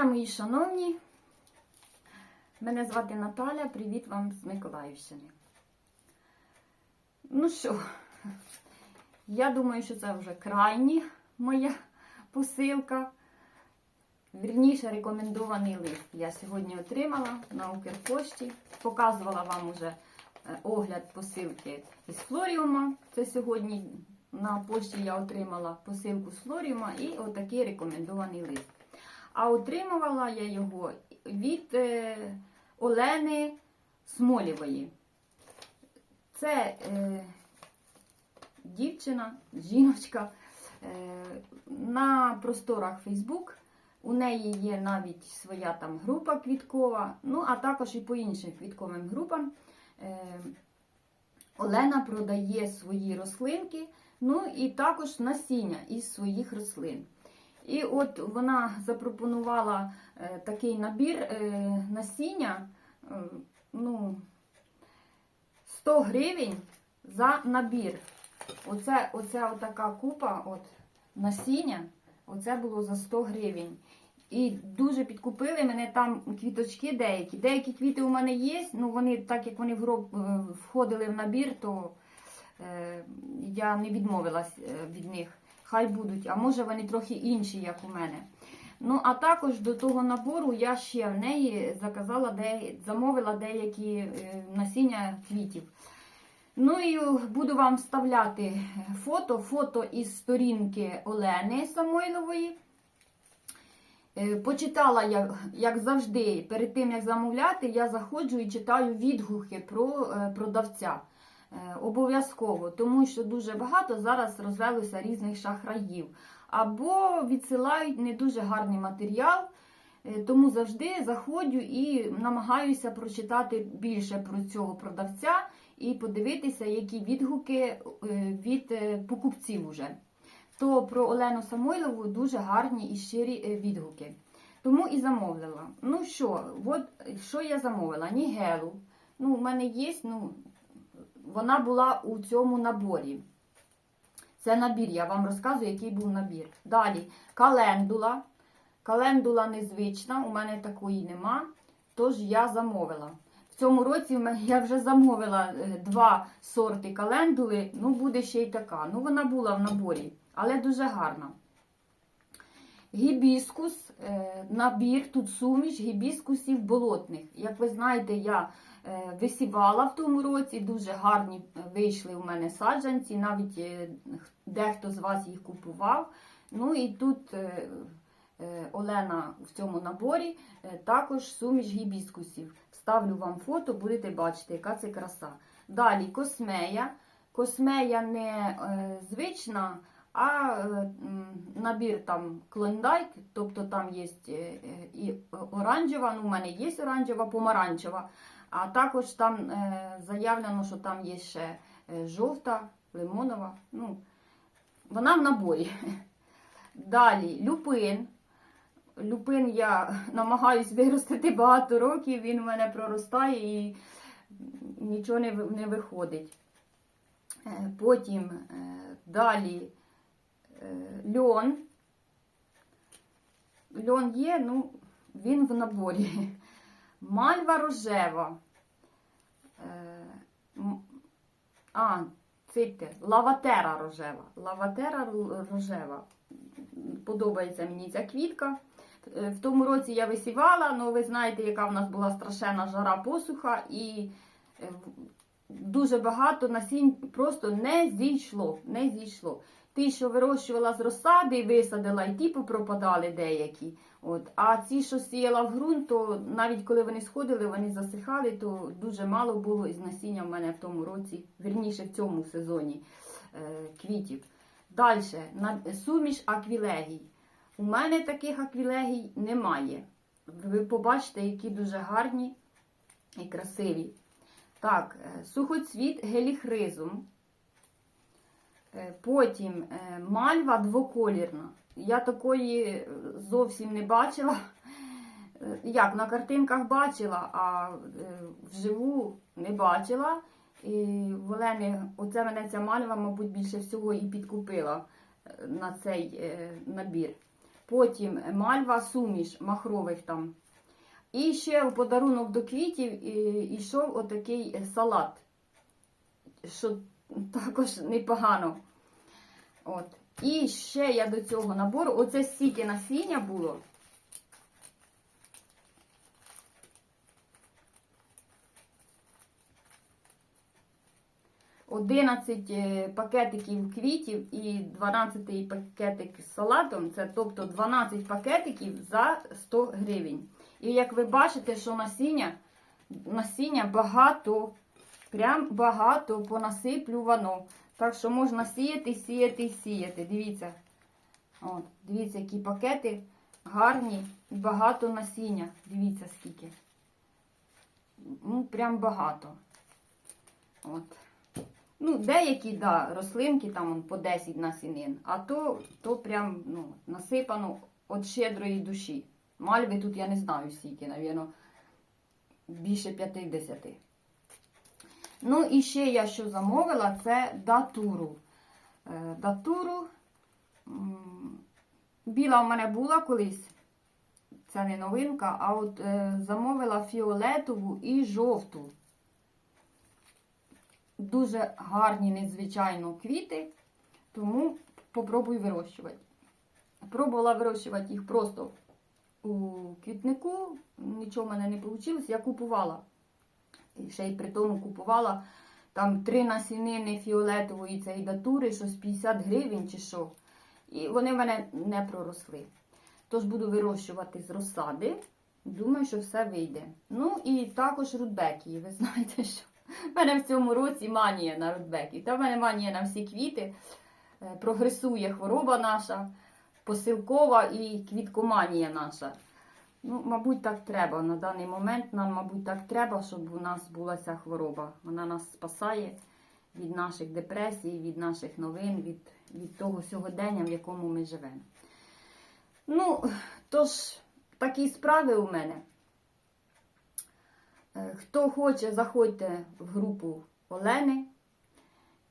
дня, мої шановні. Мене звати Наталя. Привіт вам з Миколаївщини. Ну що, я думаю, що це вже крайні моя посилка. Вірніше, рекомендований лист. Я сьогодні отримала на Укрпошті. Показувала вам уже е, огляд посилки з Флоріума. Це сьогодні на пошті я отримала посилку з Флоріума і отакий рекомендований лист. А отримувала я його від е, Олени Смолєвої. Це е, дівчина, жіночка е, на просторах Фейсбук. У неї є навіть своя там група квіткова, ну а також і по іншим квітковим групам. Е, Олена продає свої рослинки, ну і також насіння із своїх рослин. І от вона запропонувала е, такий набір е, насіння, е, ну, 100 гривень за набір. Оце, оця отака купа от, насіння, оце було за 100 гривень. І дуже підкупили мене там квіточки деякі. Деякі квіти у мене є, ну вони, так як вони в гроб, входили в набір, то е, я не відмовилась від них. Хай будуть, а може вони трохи інші, як у мене. Ну, а також до того набору я ще в неї заказала, де, замовила деякі е, насіння квітів. Ну і буду вам вставляти фото, фото із сторінки Олени Самойлової. Е, Почитала я, як завжди, перед тим як замовляти, я заходжу і читаю відгуки про е, продавця. Е, Обов'язково, тому що дуже багато зараз розвелося різних шахраїв. Або відсилають не дуже гарний матеріал, е, тому завжди заходжу і намагаюся прочитати більше про цього продавця і подивитися, які відгуки е, від покупців уже то про Олену Самойлову дуже гарні і щирі відгуки. Тому і замовила. Ну що, от що я замовила? Нігелу. Ну, у мене є, ну, вона була у цьому наборі. Це набір, я вам розказую, який був набір. Далі календула. Календула незвична, у мене такої нема. Тож я замовила. В цьому році я вже замовила е, два сорти календули, ну буде ще й така. Ну, вона була в наборі, але дуже гарна. Гібіскус, е, набір, тут суміш гібіскусів болотних. Як ви знаєте, я е, висівала в тому році, дуже гарні е, вийшли у мене саджанці, навіть дехто з вас їх купував. Ну і тут Олена в цьому наборі також суміш гібіскусів. Ставлю вам фото, будете бачити, яка це краса. Далі космея. Космея не звична, а е, набір там клондайк, тобто там є е, і оранжева, ну у мене є оранжева, помаранчева, а також там е, заявлено, що там є ще жовта, лимонова. Ну, вона в наборі. Далі люпин. Люпин я намагаюсь виростити багато років, він у мене проростає і нічого не, виходить. Потім далі льон. Льон є, ну, він в наборі. Мальва рожева. Е, А, ците, лаватера рожева. Лаватера рожева. Подобається мені ця квітка. Е, В тому році я висівала, але ви знаєте, яка в нас була страшенна жара посуха, і е, дуже багато насінь просто не зійшло. Не зійшло. Ті, що вирощувала з розсади, і висадила, і ті попропадали деякі. От. А ці, що сіяла в ґрунт, то навіть коли вони сходили, вони засихали, то дуже мало було із насіння в мене в тому році, вірніше в цьому сезоні е, квітів. Далі, суміш аквілегій. У мене таких аквілегій немає. Ви побачите, які дуже гарні і красиві. Так, е, сухоцвіт геліхризум. Е, Потім е, мальва двоколірна. Я такої е, зовсім не бачила. Як на картинках бачила, а вживу не бачила. І в оце мене ця мальва, мабуть, більше всього і підкупила на цей набір. потім мальва суміш махрових там. І ще у подарунок до квітів йшов отакий салат, що також непогано. От. І ще я до цього набору, оце стільки насіння було. Одинадцять е, пакетиків квітів і 12 пакетик з салатом, це тобто 12 пакетиків за 100 гривень. І як ви бачите, що насіння, насіння багато, прям багато понасиплювано. Так що можна сіяти, сіяти, сіяти. Дивіться. От, дивіться, які пакети гарні і багато насіння. Дивіться скільки. Ну, прям багато. От. Ну, деякі, да, рослинки там он, по 10 насінин, а то, то прям ну, насипано від щедрої душі. Мальви тут я не знаю скільки, навірно, більше 50. Ну, і ще я що замовила, це датуру. Е, Датуру. Біла в мене була колись. Це не новинка, а от е, замовила фіолетову і жовту. Дуже гарні, незвичайно квіти, тому попробую вирощувати. Пробувала вирощувати їх просто у квітнику, нічого в мене не вийшло. Я купувала. І ще й при тому купувала там три насінини фіолетової цієї датури, щось 50 гривень чи що. І вони в мене не проросли. Тож буду вирощувати з розсади. Думаю, що все вийде. Ну і також рудбекії. Ви знаєте, що в мене в цьому році манія на рудбекії. Та в мене манія на всі квіти. Е, Прогресує хвороба наша, посилкова і квіткоманія наша. Ну, мабуть, так треба. На даний момент нам, мабуть, так треба, щоб у нас була ця хвороба. Вона нас спасає від наших депресій, від наших новин, від, від того сьогодення, в якому ми живемо. Ну, тож, такі справи у мене. Е, Хто хоче, заходьте в групу Олени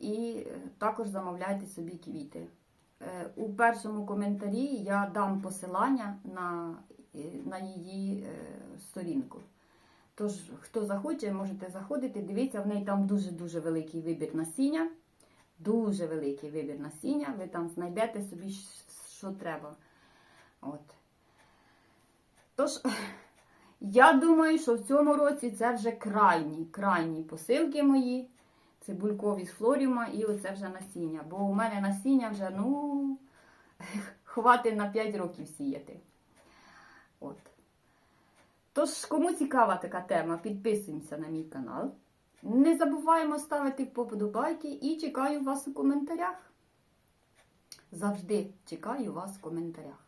і е, також замовляйте собі квіти. Е, У першому коментарі я дам посилання на, на її е, сторінку. Тож, хто захоче, можете заходити. Дивіться, в неї там дуже-дуже великий вибір насіння. Дуже великий вибір насіння. Ви там знайдете собі, що треба. От. Тож, я думаю, що в цьому році це вже крайні, крайні посилки мої. Цибулькові з флоріума і оце вже насіння. Бо у мене насіння вже, ну, хватить на 5 років сіяти. От. Тож, кому цікава така тема, підписуємося на мій канал. Не забуваємо ставити вподобайки і чекаю вас у коментарях. Завжди чекаю вас в коментарях.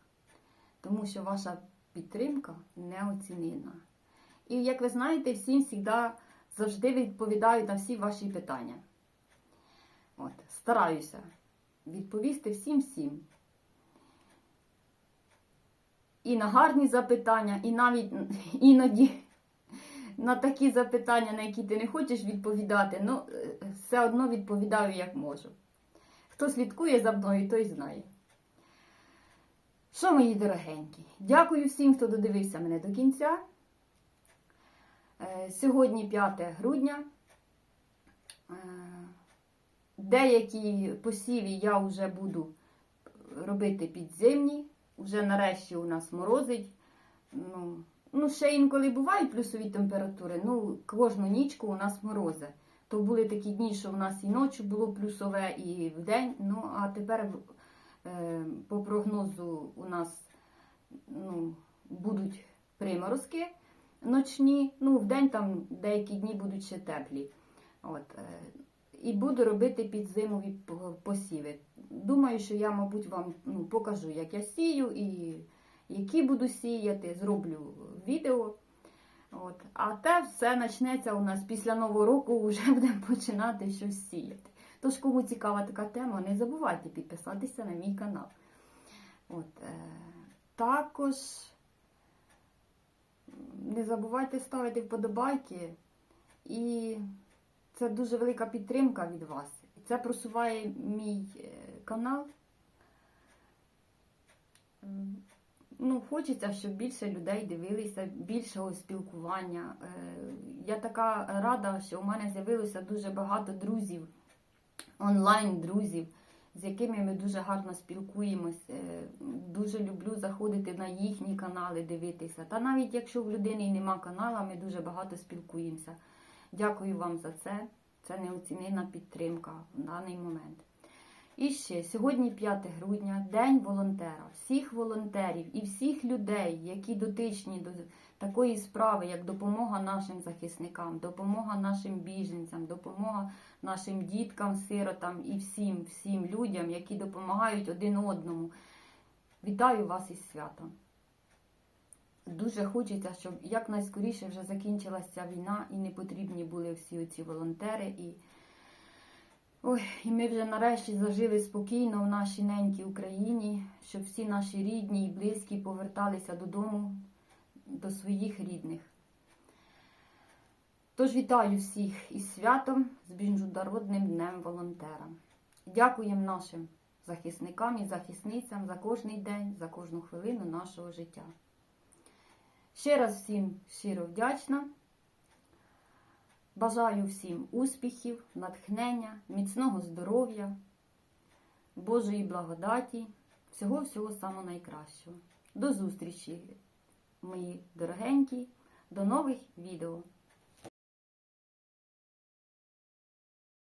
Тому що ваша підтримка неоцінена. І як ви знаєте, всім завжди, завжди відповідаю на всі ваші питання. От, стараюся відповісти всім-всім. І на гарні запитання, і навіть іноді на такі запитання, на які ти не хочеш відповідати, ну, е, все одно відповідаю, як можу. Хто слідкує за мною, той знає. Що, мої дорогенькі? Дякую всім, хто додивився мене до кінця. Е, Сьогодні 5 грудня. Е, Деякі посіві я вже буду робити підземні. Вже нарешті у нас морозить. Ну, ну, ще інколи бувають плюсові температури. Ну, кожну нічку у нас морози. То були такі дні, що в нас і ночі було плюсове, і вдень. Ну, а тепер е, по прогнозу у нас ну, будуть приморозки ночні. Ну, вдень там деякі дні будуть ще теплі. От, е, і буду робити підзимові посіви. Думаю, що я, мабуть, вам ну, покажу, як я сію і які буду сіяти, зроблю відео. От. А те все почнеться у нас після Нового року, вже будемо починати щось сіяти. Тож, кому цікава така тема, не забувайте підписатися на мій канал. От, е, також не забувайте ставити вподобайки. І це дуже велика підтримка від вас. Це просуває мій е, канал. Ну, хочеться, щоб більше людей дивилися, більшого спілкування. Е, Я така рада, що у мене з'явилося дуже багато друзів, онлайн-друзів, з якими ми дуже гарно спілкуємось. Е, Дуже люблю заходити на їхні канали, дивитися. Та навіть якщо в людини нема канала, ми дуже багато спілкуємося. Дякую вам за це. Це неоцінена підтримка в даний момент. І ще сьогодні 5 грудня, День волонтера. Всіх волонтерів і всіх людей, які дотичні до такої справи, як допомога нашим захисникам, допомога нашим біженцям, допомога нашим діткам, сиротам і всім, всім людям, які допомагають один одному. Вітаю вас із святом. Дуже хочеться, щоб якнайскоріше вже закінчилася війна і не потрібні були всі оці волонтери. І Ой, і ми вже нарешті зажили спокійно в нашій ненькій Україні, щоб всі наші рідні і близькі поверталися додому, до своїх рідних. Тож вітаю всіх із святом, з Міжнародним днем волонтера. Дякуємо нашим захисникам і захисницям за кожний день, за кожну хвилину нашого життя. Ще раз всім щиро вдячна. Бажаю всім успіхів, натхнення, міцного здоров'я, Божої благодаті, всього-всього самого найкращого. До зустрічі, мої дорогенькі, до нових відео!